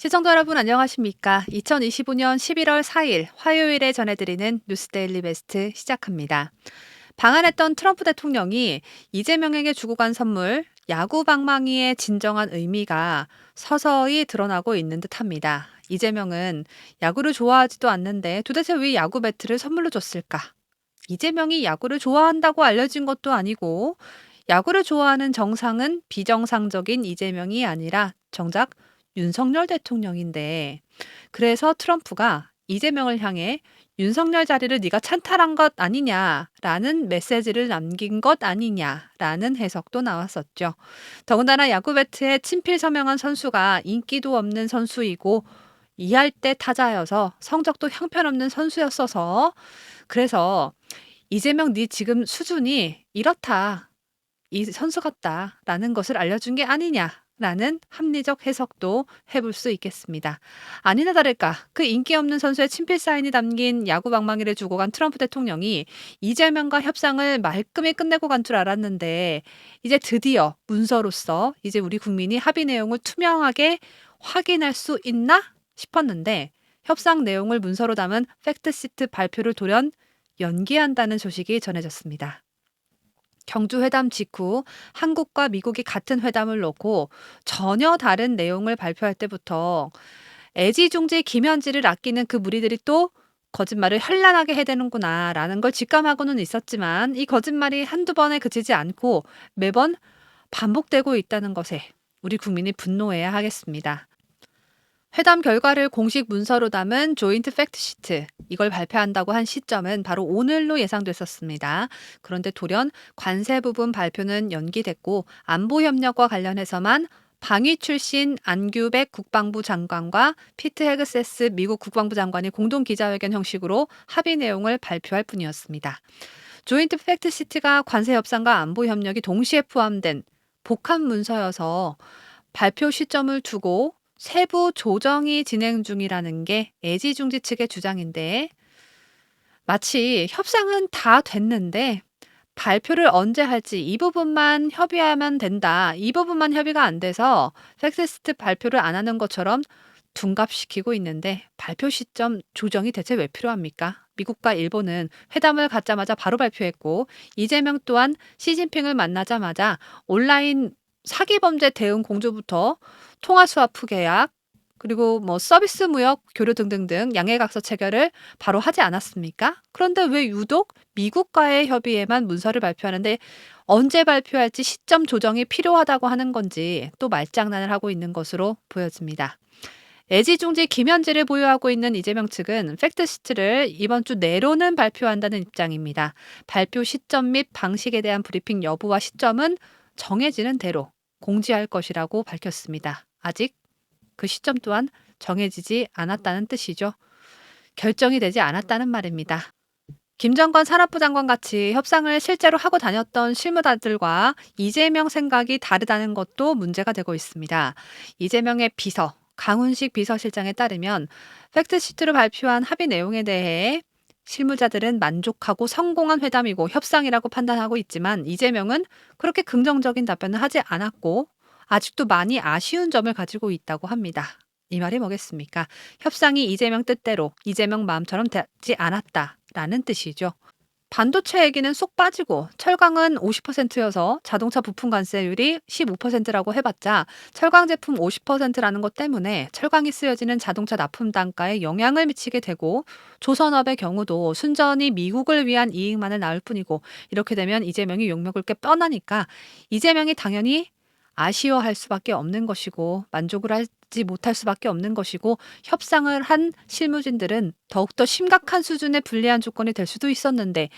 시청자 여러분 안녕하십니까? 2025년 11월 4일 화요일에 전해드리는 뉴스데일리 베스트 시작합니다. 방한했던 트럼프 대통령이 이재명에게 주고 간 선물 야구 방망이의 진정한 의미가 서서히 드러나고 있는 듯합니다. 이재명은 야구를 좋아하지도 않는데 도대체 왜 야구 배트를 선물로 줬을까? 이재명이 야구를 좋아한다고 알려진 것도 아니고 야구를 좋아하는 정상은 비정상적인 이재명이 아니라 정작 윤석열 대통령인데 그래서 트럼프가 이재명을 향해 윤석열 자리를 네가 찬탈한 것 아니냐라는 메시지를 남긴 것 아니냐라는 해석도 나왔었죠. 더군다나 야구 배트에 친필 서명한 선수가 인기도 없는 선수이고 이할 때 타자여서 성적도 형편없는 선수였어서 그래서 이재명 네 지금 수준이 이렇다. 이 선수 같다라는 것을 알려준 게 아니냐. 라는 합리적 해석도 해볼 수 있겠습니다. 아니나 다를까 그 인기 없는 선수의 친필 사인이 담긴 야구 방망이를 주고 간 트럼프 대통령이 이재명과 협상을 말끔히 끝내고 간 줄 알았는데 이제 드디어 문서로서 이제 우리 국민이 합의 내용을 투명하게 확인할 수 있나 싶었는데 협상 내용을 문서로 담은 팩트시트 발표를 돌연 연기한다는 소식이 전해졌습니다. 경주회담 직후 한국과 미국이 같은 회담을 놓고 전혀 다른 내용을 발표할 때부터 애지중지 김현지를 아끼는 그 무리들이 또 거짓말을 현란하게 해대는구나 라는 걸 직감하고는 있었지만 이 거짓말이 한두 번에 그치지 않고 매번 반복되고 있다는 것에 우리 국민이 분노해야 하겠습니다. 회담 결과를 공식 문서로 담은 조인트 팩트시트 이걸 발표한다고 한 시점은 바로 오늘로 예상됐었습니다. 그런데 돌연 관세 부분 발표는 연기됐고 안보 협력과 관련해서만 방위 출신 안규백 국방부 장관과 피트 헤그세스 미국 국방부 장관이 공동 기자회견 형식으로 합의 내용을 발표할 뿐이었습니다. 조인트 팩트시트가 관세 협상과 안보 협력이 동시에 포함된 복합 문서여서 발표 시점을 두고 세부 조정이 진행 중이라는 게 애지중지 측의 주장인데 마치 협상은 다 됐는데 발표를 언제 할지 이 부분만 협의하면 된다. 이 부분만 협의가 안 돼서 팩스스트 발표를 안 하는 것처럼 둔갑시키고 있는데 발표 시점 조정이 대체 왜 필요합니까? 미국과 일본은 회담을 갖자마자 바로 발표했고 이재명 또한 시진핑을 만나자마자 온라인 사기 범죄 대응 공조부터 통화 스와프 계약 그리고 뭐 서비스 무역 교류 등등등 양해각서 체결을 바로 하지 않았습니까? 그런데 왜 유독 미국과의 협의에만 문서를 발표하는데 언제 발표할지 시점 조정이 필요하다고 하는 건지 또 말장난을 하고 있는 것으로 보여집니다. 애지중지 김현지를 보유하고 있는 이재명 측은 팩트시트를 이번 주 내로는 발표한다는 입장입니다. 발표 시점 및 방식에 대한 브리핑 여부와 시점은 정해지는 대로 공지할 것이라고 밝혔습니다. 아직 그 시점 또한 정해지지 않았다는 뜻이죠. 결정이 되지 않았다는 말입니다. 김정건 산업부 장관 같이 협상을 실제로 하고 다녔던 실무자들과 이재명 생각이 다르다는 것도 문제가 되고 있습니다. 이재명의 비서, 강훈식 비서실장에 따르면 팩트시트로 발표한 합의 내용에 대해 실무자들은 만족하고 성공한 회담이고 협상이라고 판단하고 있지만 이재명은 그렇게 긍정적인 답변을 하지 않았고 아직도 많이 아쉬운 점을 가지고 있다고 합니다. 이 말이 뭐겠습니까? 협상이 이재명 뜻대로 이재명 마음처럼 되지 않았다라는 뜻이죠. 반도체 얘기는 쏙 빠지고 철강은 50%여서 자동차 부품 관세율이 15%라고 해봤자 철강 제품 50%라는 것 때문에 철강이 쓰여지는 자동차 납품 단가에 영향을 미치게 되고 조선업의 경우도 순전히 미국을 위한 이익만을 낳을 뿐이고 이렇게 되면 이재명이 욕먹을 게 뻔하니까 이재명이 당연히 아쉬워할 수밖에 없는 것이고 만족을 하지 못할 수밖에 없는 것이고 협상을 한 실무진들은 더욱더 심각한 수준의 불리한 조건이 될 수도 있었는데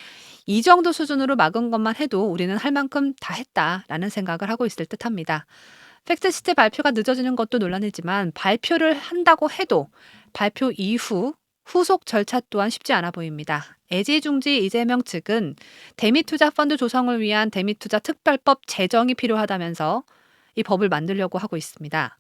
이 정도 수준으로 막은 것만 해도 우리는 할 만큼 다 했다라는 생각을 하고 있을 듯합니다. 팩트시트 발표가 늦어지는 것도 논란이지만 발표를 한다고 해도 발표 이후 후속 절차 또한 쉽지 않아 보입니다. 애지중지 이재명 측은 대미투자 펀드 조성을 위한 대미투자 특별법 제정이 필요하다면서 이 법을 만들려고 하고 있습니다.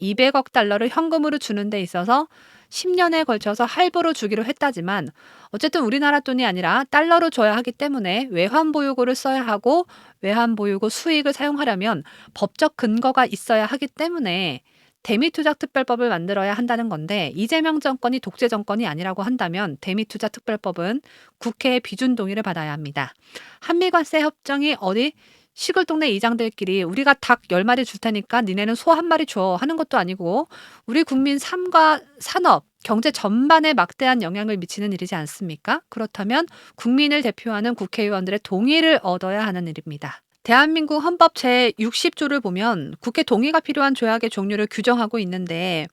200억 달러를 현금으로 주는 데 있어서 10년에 걸쳐서 할부로 주기로 했다지만 어쨌든 우리나라 돈이 아니라 달러로 줘야 하기 때문에 외환보유고를 써야 하고 외환보유고 수익을 사용하려면 법적 근거가 있어야 하기 때문에 대미투자특별법을 만들어야 한다는 건데 이재명 정권이 독재 정권이 아니라고 한다면 대미투자특별법은 국회의 비준 동의를 받아야 합니다. 한미관세 협정이 어디 시골 동네 이장들끼리 우리가 닭 10마리 줄 테니까 니네는 소 한 마리 줘 하는 것도 아니고 우리 국민 삶과 산업, 경제 전반에 막대한 영향을 미치는 일이지 않습니까? 그렇다면 국민을 대표하는 국회의원들의 동의를 얻어야 하는 일입니다. 대한민국 헌법 제60조를 보면 국회 동의가 필요한 조약의 종류를 규정하고 있는데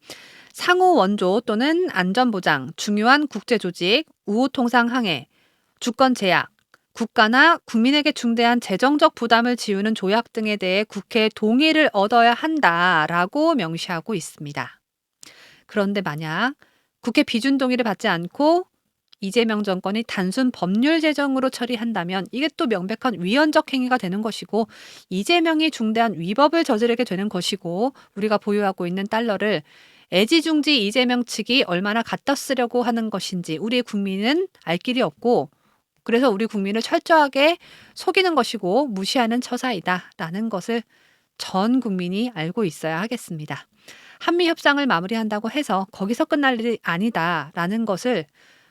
상호 원조 또는 안전보장, 중요한 국제조직, 우호통상 항해, 주권 제약, 국가나 국민에게 중대한 재정적 부담을 지우는 조약 등에 대해 국회의 동의를 얻어야 한다라고 명시하고 있습니다. 그런데 만약 국회 비준 동의를 받지 않고 이재명 정권이 단순 법률 제정으로 처리한다면 이게 또 명백한 위헌적 행위가 되는 것이고 이재명이 중대한 위법을 저지르게 되는 것이고 우리가 보유하고 있는 달러를 애지중지 이재명 측이 얼마나 갖다 쓰려고 하는 것인지 우리 국민은 알 길이 없고 그래서 우리 국민을 철저하게 속이는 것이고 무시하는 처사이다라는 것을 전 국민이 알고 있어야 하겠습니다. 한미 협상을 마무리한다고 해서 거기서 끝날 일이 아니다라는 것을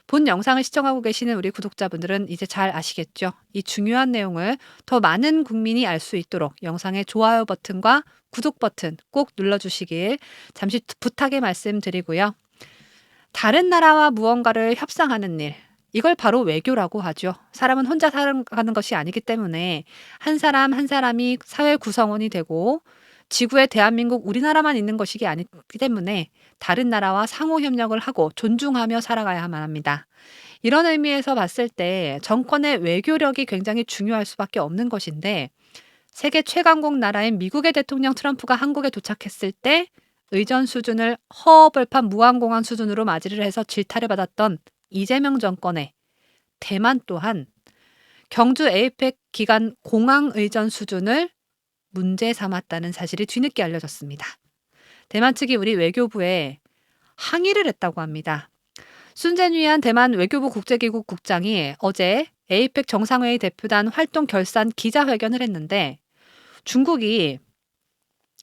본 영상을 시청하고 계시는 우리 구독자분들은 이제 잘 아시겠죠? 이 중요한 내용을 더 많은 국민이 알 수 있도록 영상의 좋아요 버튼과 구독 버튼 꼭 눌러주시길 잠시 부탁의 말씀드리고요. 다른 나라와 무언가를 협상하는 일, 이걸 바로 외교라고 하죠. 사람은 혼자 살아가는 것이 아니기 때문에 한 사람 한 사람이 사회 구성원이 되고 지구에 대한민국 우리나라만 있는 것이기 아니기 때문에 다른 나라와 상호 협력을 하고 존중하며 살아가야만 합니다. 이런 의미에서 봤을 때 정권의 외교력이 굉장히 중요할 수밖에 없는 것인데 세계 최강국 나라인 미국의 대통령 트럼프가 한국에 도착했을 때 의전 수준을 허벌판 무한공항 수준으로 맞이를 해서 질타를 받았던 이재명 정권의 대만 또한 경주 에이펙 기간 공항 의전 수준을 문제 삼았다는 사실이 뒤늦게 알려졌습니다. 대만 측이 우리 외교부에 항의를 했다고 합니다. 순젠위안 대만 외교부 국제기구 국장이 어제 에이펙 정상회의 대표단 활동 결산 기자회견을 했는데 중국이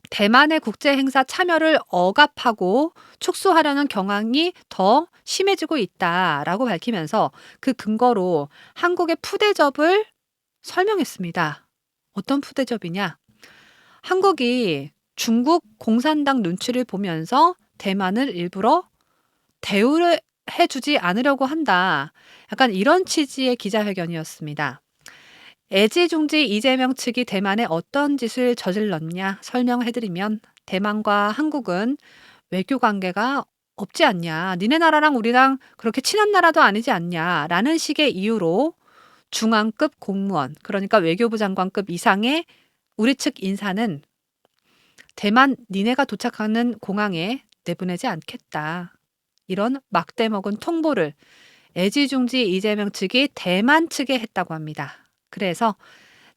대만의 국제 행사 참여를 억압하고 축소하려는 경향이 더 심해지고 있다라고 밝히면서 그 근거로 한국의 푸대접을 설명했습니다. 어떤 푸대접이냐? 한국이 중국 공산당 눈치를 보면서 대만을 일부러 대우를 해주지 않으려고 한다. 약간 이런 취지의 기자회견이었습니다. 애지중지 이재명 측이 대만에 어떤 짓을 저질렀냐 설명해드리면 대만과 한국은 외교 관계가 없지 않냐. 니네 나라랑 우리랑 그렇게 친한 나라도 아니지 않냐. 라는 식의 이유로 중앙급 공무원, 그러니까 외교부 장관급 이상의 우리 측 인사는 대만 니네가 도착하는 공항에 내보내지 않겠다. 이런 막대 먹은 통보를 애지중지 이재명 측이 대만 측에 했다고 합니다. 그래서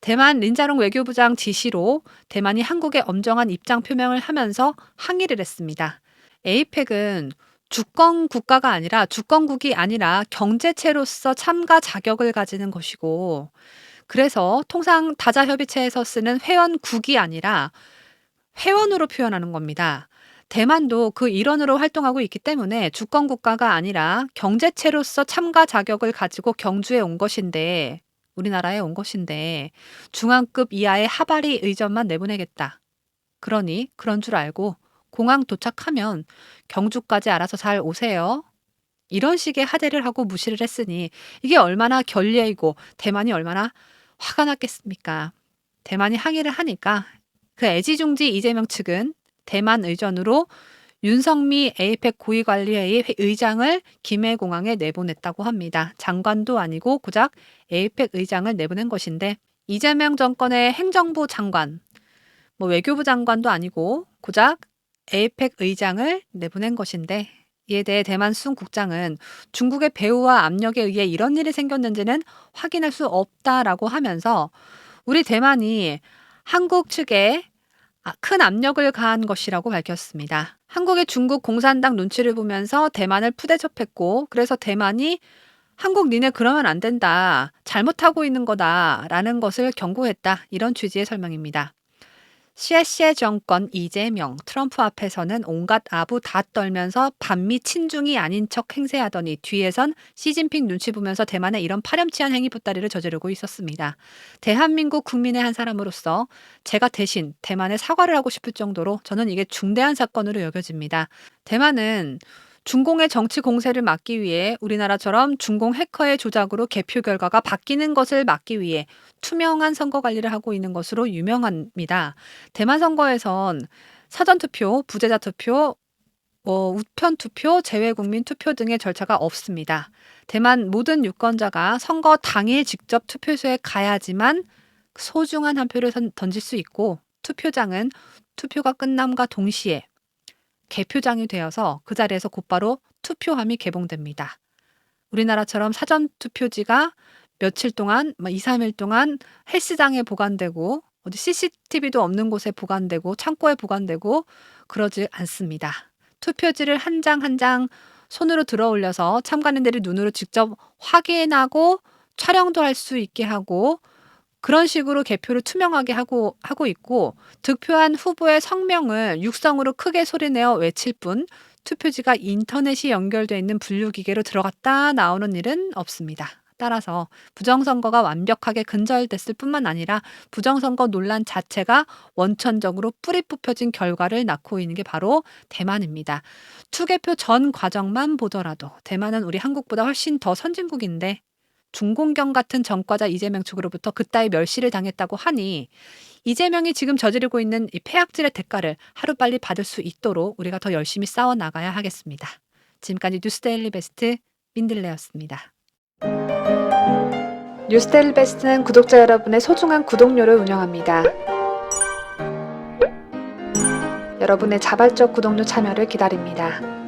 대만 린자롱 외교부장 지시로 대만이 한국에 엄정한 입장 표명을 하면서 항의를 했습니다. 에이펙은 주권 국가가 아니라 주권국이 아니라 경제체로서 참가 자격을 가지는 것이고 그래서 통상 다자협의체에서 쓰는 회원국이 아니라 회원으로 표현하는 겁니다. 대만도 그 일원으로 활동하고 있기 때문에 주권 국가가 아니라 경제체로서 참가 자격을 가지고 경주에 온 것인데 우리나라에 온 것인데 중앙급 이하의 하바리 의전만 내보내겠다. 그러니 그런 줄 알고 공항 도착하면 경주까지 알아서 잘 오세요. 이런 식의 하대를 하고 무시를 했으니 이게 얼마나 결례이고 대만이 얼마나 화가 났겠습니까? 대만이 항의를 하니까 그 애지중지 이재명 측은 대만 의전으로 윤석미 에이펙 고위관리회의 의장을 김해공항에 내보냈다고 합니다. 장관도 아니고 고작 에이펙 의장을 내보낸 것인데 이재명 정권의 행정부 장관, 뭐 외교부 장관도 아니고 고작 에이펙 의장을 내보낸 것인데 이에 대해 대만 순 국장은 중국의 배후와 압력에 의해 이런 일이 생겼는지는 확인할 수 없다라고 하면서 우리 대만이 한국 측에 아, 큰 압력을 가한 것이라고 밝혔습니다. 한국의 중국 공산당 눈치를 보면서 대만을 푸대접했고 그래서 대만이 한국 니네 그러면 안 된다. 잘못하고 있는 거다. 라는 것을 경고했다. 이런 취지의 설명입니다. 시에시에 정권 이재명, 트럼프 앞에서는 온갖 아부 다 떨면서 반미 친중이 아닌 척 행세하더니 뒤에선 시진핑 눈치 보면서 대만에 이런 파렴치한 행위 보따리를 저지르고 있었습니다. 대한민국 국민의 한 사람으로서 제가 대신 대만에 사과를 하고 싶을 정도로 저는 이게 중대한 사건으로 여겨집니다. 대만은 중공의 정치 공세를 막기 위해 우리나라처럼 중공 해커의 조작으로 개표 결과가 바뀌는 것을 막기 위해 투명한 선거 관리를 하고 있는 것으로 유명합니다. 대만 선거에선 사전 투표, 부재자 투표, 어, 우편 투표, 재외 국민 투표 등의 절차가 없습니다. 대만 모든 유권자가 선거 당일 직접 투표소에 가야지만 소중한 한 표를 선- 던질 수 있고 투표장은 투표가 끝남과 동시에 개표장이 되어서 그 자리에서 곧바로 투표함이 개봉됩니다. 우리나라처럼 사전 투표지가 며칠 동안, 막 2, 3일 동안 헬스장에 보관되고 어디 CCTV도 없는 곳에 보관되고 창고에 보관되고 그러지 않습니다. 투표지를 한 장 한 장 손으로 들어 올려서 참가인들이 눈으로 직접 확인하고 촬영도 할 수 있게 하고 그런 식으로 개표를 투명하게 하고 하고 있고 득표한 후보의 성명을 육성으로 크게 소리내어 외칠 뿐 투표지가 인터넷이 연결돼 있는 분류 기계로 들어갔다 나오는 일은 없습니다. 따라서 부정선거가 완벽하게 근절됐을 뿐만 아니라 부정선거 논란 자체가 원천적으로 뿌리 뽑혀진 결과를 낳고 있는 게 바로 대만입니다. 투개표 전 과정만 보더라도 대만은 우리 한국보다 훨씬 더 선진국인데 중공경 같은 전과자 이재명 측으로부터 그따위 멸시를 당했다고 하니 이재명이 지금 저지르고 있는 이 폐악질의 대가를 하루빨리 받을 수 있도록 우리가 더 열심히 싸워 나가야 하겠습니다. 지금까지 뉴스데일리 베스트 민들레였습니다. 뉴스데일리 베스트는 구독자 여러분의 소중한 구독료를 운영합니다. 여러분의 자발적 구독료 참여를 기다립니다.